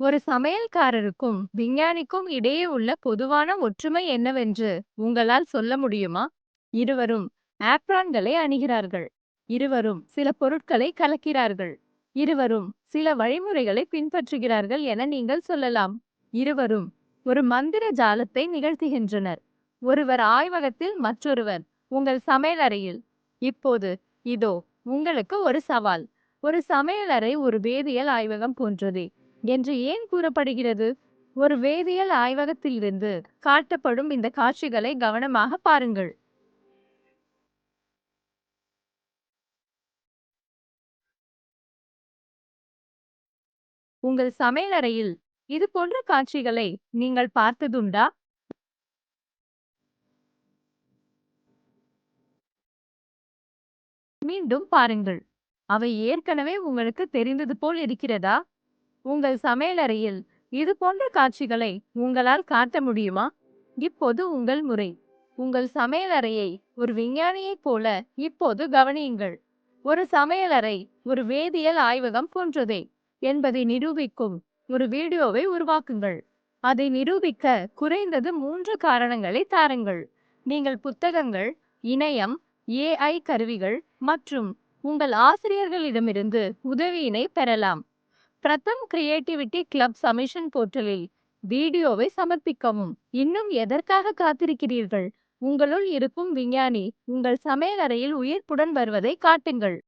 ஒரு சமையல்காரருக்கும் விஞ்ஞானிக்கும் இடையே உள்ள பொதுவான ஒற்றுமை என்னவென்று உங்களால் சொல்ல முடியுமா? இருவரும் ஆப்ரான்களை அணிகிறார்கள். இருவரும் சில பொருட்களை கலக்கிறார்கள். இருவரும் சில வழிமுறைகளை பின்பற்றுகிறார்கள் என நீங்கள் சொல்லலாம். இருவரும் ஒரு மந்திர ஜாலத்தை நிகழ்த்துகின்றனர். ஒருவர் ஆய்வகத்தில் மற்றொருவர் உங்கள் சமையலறையில். இப்போது இதோ உங்களுக்கு ஒரு சவால். ஒரு சமையலறை ஒரு வேதியியல் ஆய்வகம் போன்றதே என்று ஏன் கூறப்படுகிறது? ஒரு வேதியியல் ஆய்வகத்திலிருந்து காட்டப்படும் இந்த காட்சிகளை கவனமாக பாருங்கள். உங்கள் சமையலறையில் இது போன்ற காட்சிகளை நீங்கள் பார்த்ததுண்டா? மீண்டும் பாருங்கள். அவை ஏற்கனவே உங்களுக்கு தெரிந்தது போல் இருக்கிறதா? உங்கள் சமையலறையில் இது போன்ற காட்சிகளை உங்களால் காட்ட முடியுமா? இப்போது உங்கள் முறை. உங்கள் சமையலறையை ஒரு விஞ்ஞானியைப் போல இப்போது கவனியுங்கள். ஒரு சமையலறை ஒரு வேதியியல் ஆய்வகம் போன்றதே என்பதை நிரூபிக்கும் ஒரு வீடியோவை உருவாக்குங்கள். அதை நிரூபிக்க குறைந்தது மூன்று காரணங்களை தாருங்கள். நீங்கள் புத்தகங்கள், இணையம், ஏஐ கருவிகள் மற்றும் உங்கள் ஆசிரியர்களிடமிருந்து உதவியினை பெறலாம். பிரதம் கிரியேட்டிவிட்டி கிளப் சமிஷன் போர்ட்டலில் வீடியோவை சமர்ப்பிக்கவும். இன்னும் எதற்காக காத்திருக்கிறீர்கள்? உங்களுள் இருக்கும் விஞ்ஞானி உங்கள் சமையலறையில் உயிர்ப்புடன் வருவதை காட்டுங்கள்.